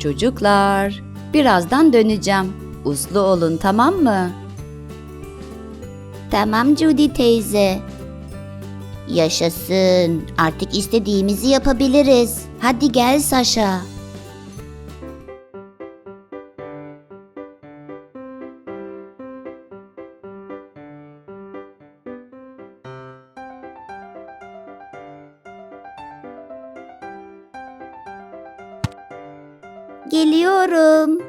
Çocuklar, birazdan döneceğim. Uslu olun tamam mı? Tamam Judy teyze. Yaşasın. Artık istediğimizi yapabiliriz. Hadi gel Saşa. Geliyorum.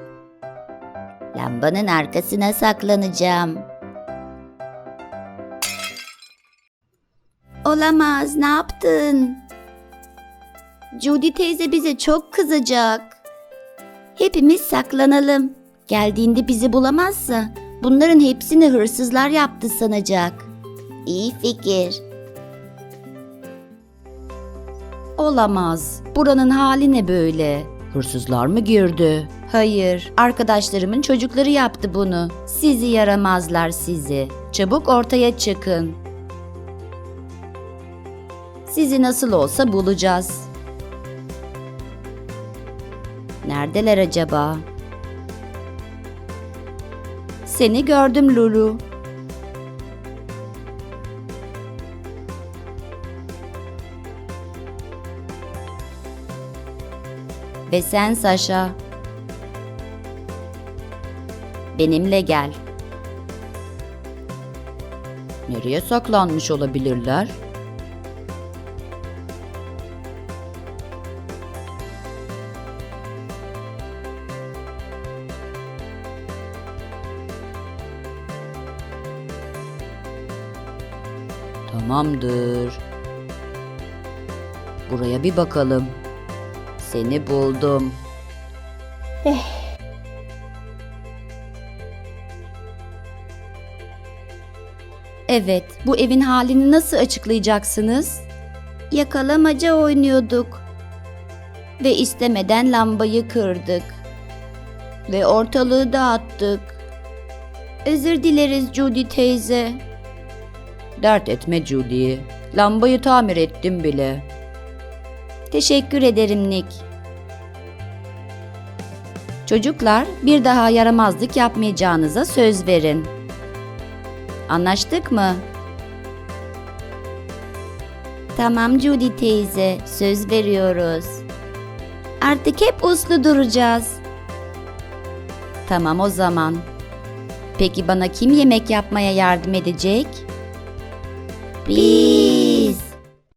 Lambanın arkasına saklanacağım. Olamaz, ne yaptın? Judy teyze bize çok kızacak. Hepimiz saklanalım. Geldiğinde bizi bulamazsa bunların hepsini hırsızlar yaptı sanacak. İyi fikir. Olamaz. Buranın hali ne böyle? Hırsızlar mı girdi? Hayır, arkadaşlarımın çocukları yaptı bunu. Sizi yaramazlar sizi. Çabuk ortaya çıkın. Sizi nasıl olsa bulacağız. Neredeler acaba? Seni gördüm Lulu. Ve sen Saşa. Benimle gel. Nereye saklanmış olabilirler? Tamamdır. Buraya bir bakalım. Seni buldum. Evet, bu evin halini nasıl açıklayacaksınız? Yakalamaca oynuyorduk. Ve istemeden lambayı kırdık. Ve ortalığı dağıttık. Özür dileriz Judy teyze. Dert etme Judy. Lambayı tamir ettim bile. Teşekkür ederim Nick. Çocuklar, bir daha yaramazlık yapmayacağınıza söz verin. Anlaştık mı? Tamam Judy teyze, söz veriyoruz. Artık hep uslu duracağız. Tamam o zaman. Peki bana kim yemek yapmaya yardım edecek? Biz.